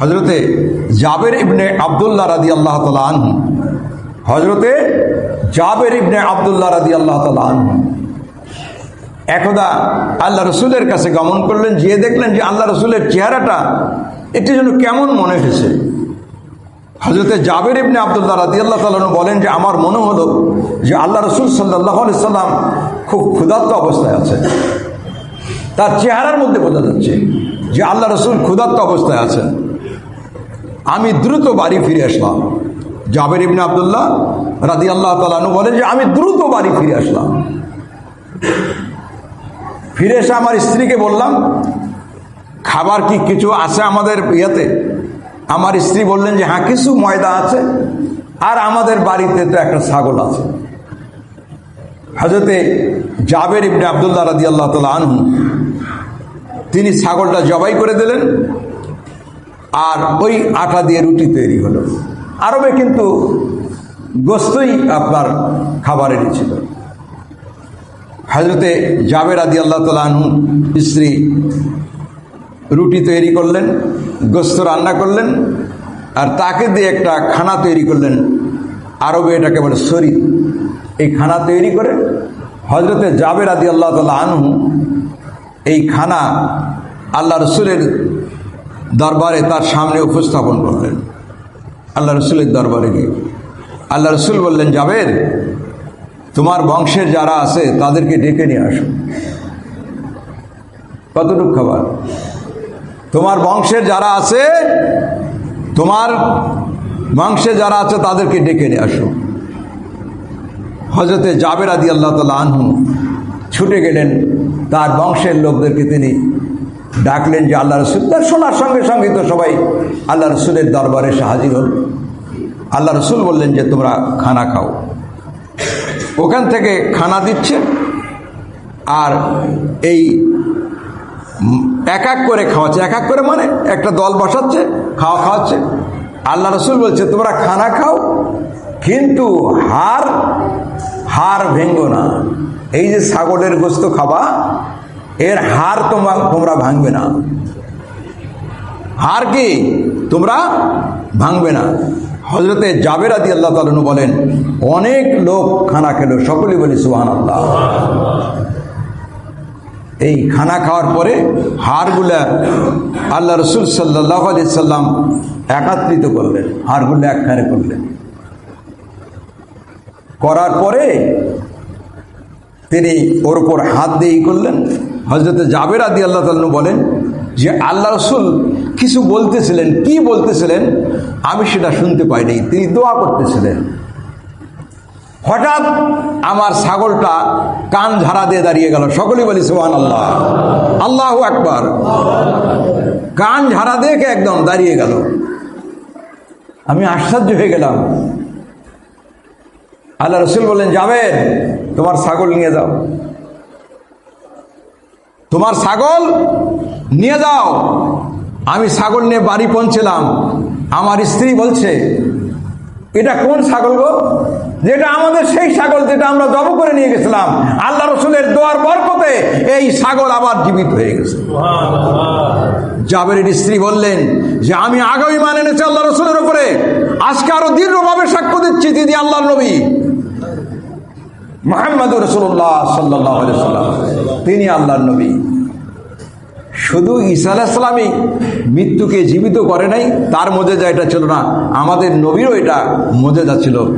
হজরতে জাবের ইবনে আবদুল্লাহ রাদি আল্লাহ তালা হজরতে জাবের ইবনে আবদুল্লাহ রাদি আল্লাহ তালা একদা আল্লাহ রসুলের কাছে গমন করলেন যেয়ে দেখলেন যে আল্লাহ রসুলের চেহারাটা একটু যেন কেমন মনে হয়েছে। হজরতে জাবের ইবনে আবদুল্লাহ রাদি আল্লাহ তালন বলেন যে, আমার মনে হলো যে আল্লাহ রসুল সাল্লাহ সাল্লাম খুব ক্ষুধার্ত অবস্থায় আছে তার চেহারার মধ্যে বোঝা যাচ্ছে যে আল্লাহ রসুল ক্ষুধার্ত অবস্থায় আছেন। আমি দ্রুত বাড়ি ফিরে আসলাম। জাবের ইবনে আবদুল্লাহ রাদি আল্লাহ তালু বলেন যে, আমি দ্রুত বাড়ি ফিরে আসলাম। ফিরে এসে আমার স্ত্রীকে বললাম, খাবার কি কিছু আছে আমাদের ইয়েতে? আমার স্ত্রী বললেন যে হ্যাঁ কিছু ময়দা আছে আর আমাদের বাড়িতে তো একটা ছাগল আছে। হজরতে জাবের ইবনে আবদুল্লাহ রাদি আল্লাহ তালা তিনি ছাগলটা জবাই করে দিলেন। আর ওই আটা দিয়ে রুটি তৈরি হলো। আরবে কিন্তু গোস্তই আপনার খাবারেরই ছিল। হজরতে জাবের আদি আল্লাহ তালু স্ত্রী রুটি তৈরি করলেন, গোস্ত রান্না করলেন, আর তাকে দিয়ে একটা খানা তৈরি করলেন। আরবে এটাকে বলে শরীর এই খানা তৈরি করে হজরতে জাবের আদি আল্লাহ তালা আনহু এই খানা আল্লাহ রসুলের দরবারে তার সামনে উপস্থাপন করলেন। আল্লাহ রসুলের দরবারে গিয়ে। আল্লাহ রসুল বললেন, জাবের, তোমার বংশের যারা আছে তাদেরকে ডেকে নিয়ে আসো। কতটুক খাবার? তোমার বংশের যারা আছে, তোমার বংশে যারা আছে তাদেরকে ডেকে নিয়ে আসো। হজরতে জাবের আদি আল্লাহ তালা আনহু ছুটে গেলেন। তার বংশের লোকদেরকে তিনি ডাকলেন যে আল্লাহ রসুল শোনার সঙ্গে সঙ্গে তো সবাই আল্লাহ রসুলের দরবারে এসে হাজির হল। আল্লাহ রসুল বললেন যে, তোমরা খানা খাও। ওখান থেকে খানা দিচ্ছে। আর এই এক এক করে খাওয়াচ্ছে। এক এক করে মানে একটা দল বসাচ্ছে, খাওয়া খাওয়াচ্ছে। আল্লাহ রসুল বলছে, তোমরা খানা খাও, কিন্তু হার হার ভেঙ্গো না। এই যে ছাগলের গোস্ত খাবা এর হার তোমার তোমরা ভাঙবে না। হার কি? তোমরা ভাঙবে না। হজরতে জাবের আদি আল্লাহ তালনু বলেন, অনেক লোক খানা খেলো, সকলেই বলি সুহান আল্লাহ এই খানা খাওয়ার পরে হাড়গুলা আল্লাহ রসুল সাল্লাহ আলি সাল্লাম একাত্রিত করলেন হাড়গুলো একখানে করলেন। করার পরে তিনি ওর উপর হাত দিয়েই করলেন। হজরতে জাবের আদি আল্লাহ তালু বলেন যে, আল্লাহ রসুল কিছু বলতেছিলেন, কি বলতেছিলেন? আমি সেটা শুনতে পাইনি, তিনি দোয়া করতেছিলেন। হঠাৎ আমার ছাগলটা কান ঝাড়া দিয়ে দাঁড়িয়ে গেল। সকলেই বলি সোহান আল্লাহ আল্লাহ একবার কান ঝাড়া দেখে একদম দাঁড়িয়ে গেল। আমি আশ্চর্য হয়ে গেলাম। আল্লাহ রসুল বললেন যাবেন তোমার ছাগল নিয়ে যাও। তোমার ছাগল? নিয়ে যাও। আমি ছাগল নিয়ে বাড়ি পৌঁছলাম। আমার স্ত্রী বলছে এটা কোন ছাগল গো? যেটা আমাদের সেই ছাগল যেটা আমরা জব করে নিয়ে গেছিলাম। আল্লাহ রসুলের দোয়ার বরকতে এই ছাগল আবার জীবিত হয়ে গেছে। জাবের স্ত্রী বললেন যে আমি আগামী মানে এনেছি আল্লাহ রসুলের উপরে। আজকে আরও দীর্ঘভাবে সাক্ষ্য দিচ্ছি দিদি আল্লাহ নবী। মোহাম্মদ রসুল্লাহ সাল্লাহ তিনি আল্লাহর নবী। শুধু ঈসা আলাহিসাল্লামই মৃত্যুকে জীবিত করে নাই, তার মজেজা এটা ছিল না। আমাদের নবীরও এটা মজেজা ছিল।